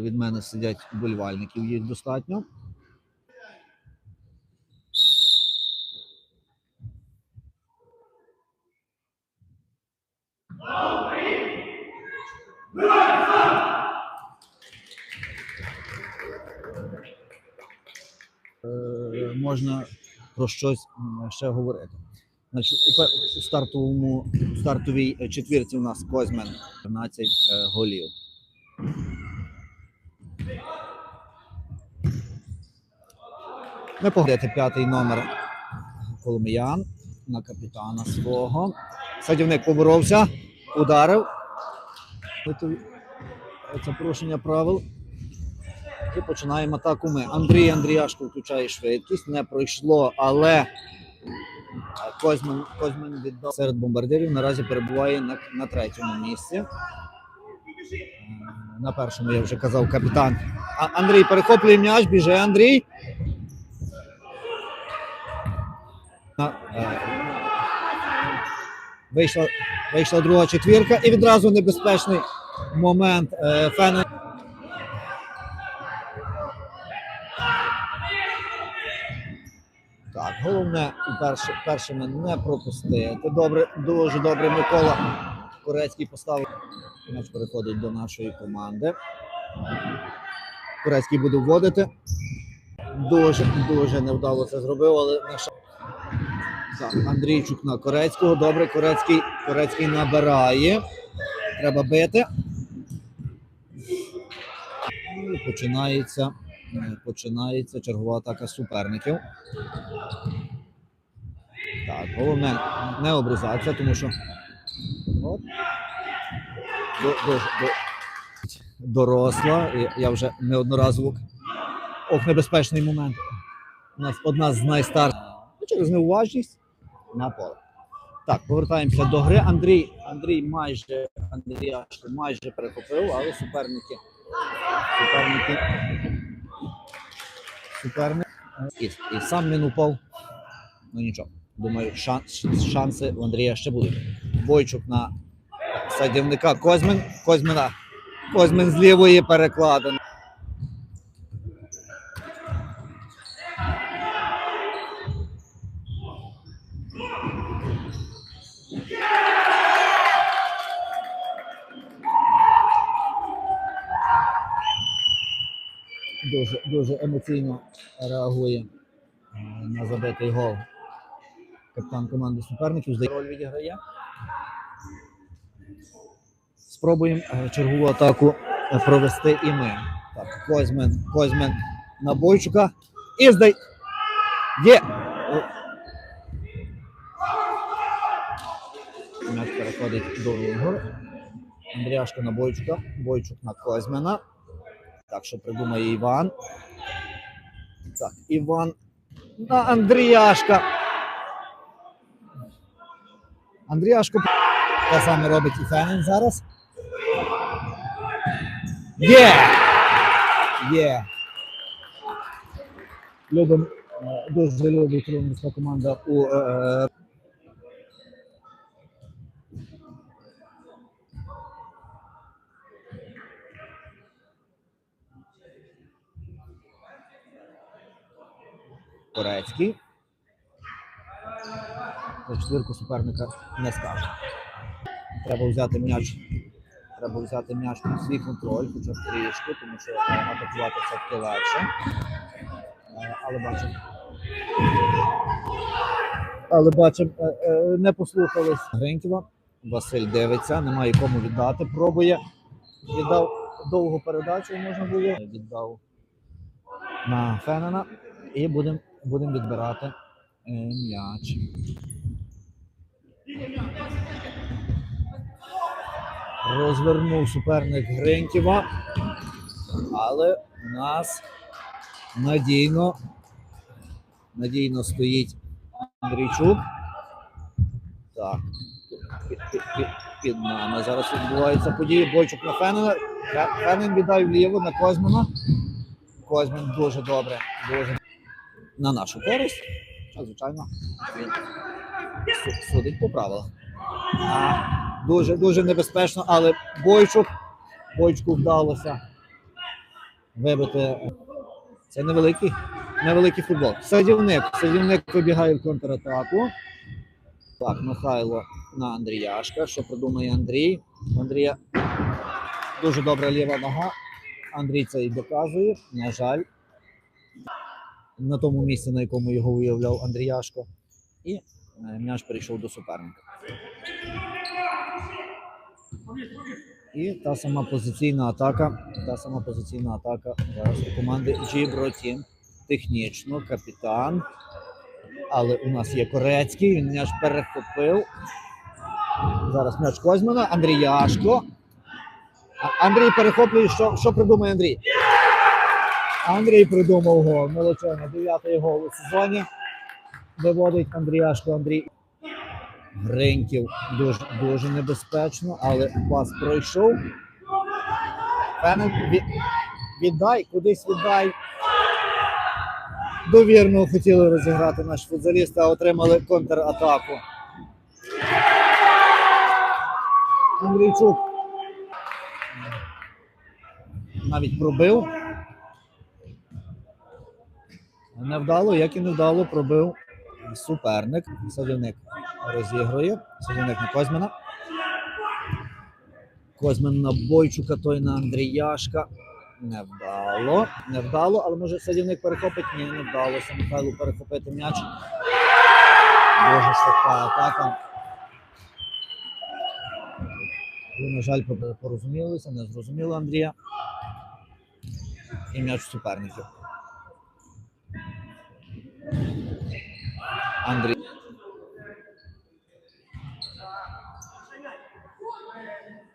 від мене сидять вболівальників, їх достатньо. Е, можна про щось ще говорити. Значить, у стартовому у стартовій е, четвірці у нас Козьмен 13 е, голів. Ми поглядати п'ятий номер Коломиян на капітана свого. Садівник поборовся, ударив. Це- порушення правил. І починаємо атаку ми. Андрій Андріашко включає швидкість. Не пройшло, але Козьман, Козьман віддав серед бомбардирів. Наразі перебуває на, на третьому місці. На першому я вже казав капітан. А, Андрій перехоплює м'яч, біже Андрій. Вийшла, вийшла друга четвірка і відразу небезпечний момент. Е, Фене Так, головне перше, першими не пропустити. Добре, дуже добре Микола Корецький поставив. М'яч переходить до нашої команди. Корецький буде вводити. Дуже, дуже невдало це зробив, але наша. Так, Андрійчук на Корецького. Добре, Корецький, Корецький набирає. Треба бити. Починається, е, починається чергова атака суперників. Так, головне не обрізатися, тому що от, до, до, до, доросла. Я вже неодноразово. Ох, небезпечний момент. У нас одна з найстарших. Ну, через неуважність на поле. Так, повертаємося до гри. Андрій, Андрій майже Андрія майже перехопив, але суперники. Суперники. Суперник. І, і сам він упав. Ну нічого. Думаю, шан, шанси у Андрія ще будуть. Бойчук на садівника Козьмин. Козьмина. Козьмин з лівої перекладено. Дуже, дуже емоційно реагує е, на забитий гол. Капітан команди суперників здає роль відіграє. Спробуємо е, чергову атаку е, провести і ми. Так, Козьмен, Козьмен на Бойчука. І здай. Є! М'яч переходить до Рунгор. Андріашко на Бойчука. Бойчук на Козьмена. Так, що придумає Іван. Так, Іван на Андріашка. Андріашко те саме робить і Фенен зараз. Є! Є! Любим, е, дуже любить румунська команда у Корецький. За четвірку суперника не скаже. Треба взяти м'яч. Треба взяти м'яч під свій контроль, хоча б трішки, тому що атакувати все-таки легше. Е, Але бачимо. Але бачимо, е, е, не послухались Гриньківа. Василь дивиться, немає кому віддати. Пробує. Віддав довгу передачу, можна було. Віддав на Фенена. І будемо будем відбирати е, м'яч. Розвернув суперник Гриньківа, але у нас надійно, надійно стоїть Андрійчук. Так. Під, під, під, під нами зараз відбуваються події. Бойчук на Фенена. Фе- Фенен віддав вліво на Козьмана. Козьман дуже добре, дуже на нашу користь. А, звичайно, він судить по правилах. Дуже, дуже небезпечно, але Бойчук, Бойчуку вдалося вибити. Це невеликий, невеликий футбол. Садівник. Садівник вибігає в контратаку. Так, Михайло на Андріяшка. Що придумає Андрій? Андрія дуже добра ліва нога. Андрій це і доказує. На жаль, на тому місці, на якому його виявляв Андріяшко. І е, м'яч перейшов до суперника. І та сама позиційна атака. Та сама позиційна атака зараз у команди Джіброті. Технічно, капітан. Але у нас є Корецький, він м'яч перехопив. Зараз м'яч Козьмана, Андріяшко. Андрій перехоплює, що, що придумає Андрій? Андрій придумав гол. Молодчина. Дев'ятий гол у сезоні. Виводить Андріяшко Андрій. Гриньків дуже, дуже небезпечно, але пас пройшов. Певен, від, віддай, кудись віддай. Довірно хотіли розіграти наші футболісти, а отримали контратаку. Андрійчук навіть пробив. Невдало, як і невдало, пробив суперник. Садівник розігрує. Садівник на Козьмана. Козьман на Бойчука, той на Андріяшка. Невдало. Невдало, але може садівник перехопить? Ні, не вдалося. Михайлу перехопити м'яч. Дуже швидка атака. І, на жаль, пор- порозумілися, не зрозуміло Андрія. І м'яч суперників. Андрій.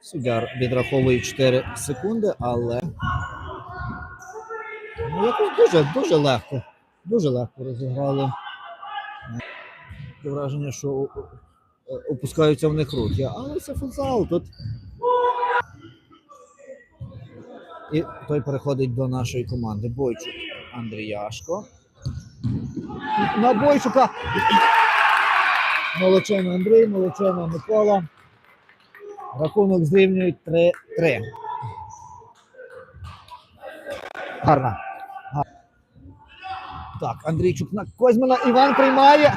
Суддя відраховує 4 секунди, але ну, якось дуже, дуже легко. Дуже легко розіграли. Враження, що о- опускаються в них руки. Але це футзал. Тут і той переходить до нашої команди. Бойчук Андріяшко. На Бойчука. Молодчина Андрій, молодчина Микола. Рахунок зрівнюють 3-3. Гарна. Гарна. Так, Андрійчук на Козьмана. Іван приймає.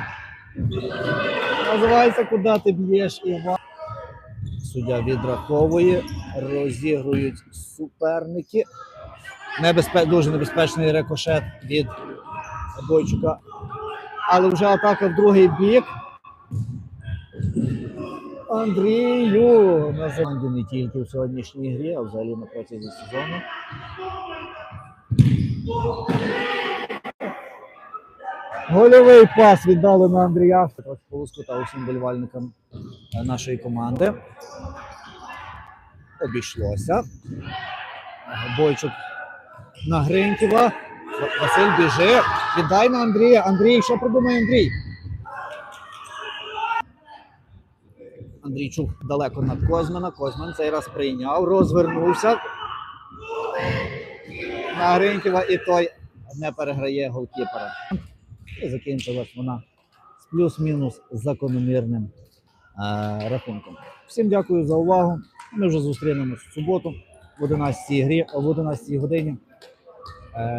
Називається, куди ти б'єш, Іван. Суддя відраховує, розігрують суперники. Небезпе... Дуже небезпечний рикошет від Бойчука. Але вже атака в другий бік. Андрію на команді не тільки в сьогоднішній грі, а взагалі на протязі сезону. Гольовий пас віддали на Андрія. Трохи полоскота усім болівальникам е, нашої команди. Обійшлося. Бойчук на Гриньківа. Ва- Василь біжить. Віддай на Андрія. Андрій, що придумає Андрій? Андрійчук далеко на Козьмана. Козьман цей раз прийняв, розвернувся. На Гриньківа і той не переграє голкіпера. І закінчилась вона з плюс-мінус закономірним е, рахунком. Всім дякую за увагу. Ми вже зустрінемось в суботу в 11 грі, в 11 годині. Е,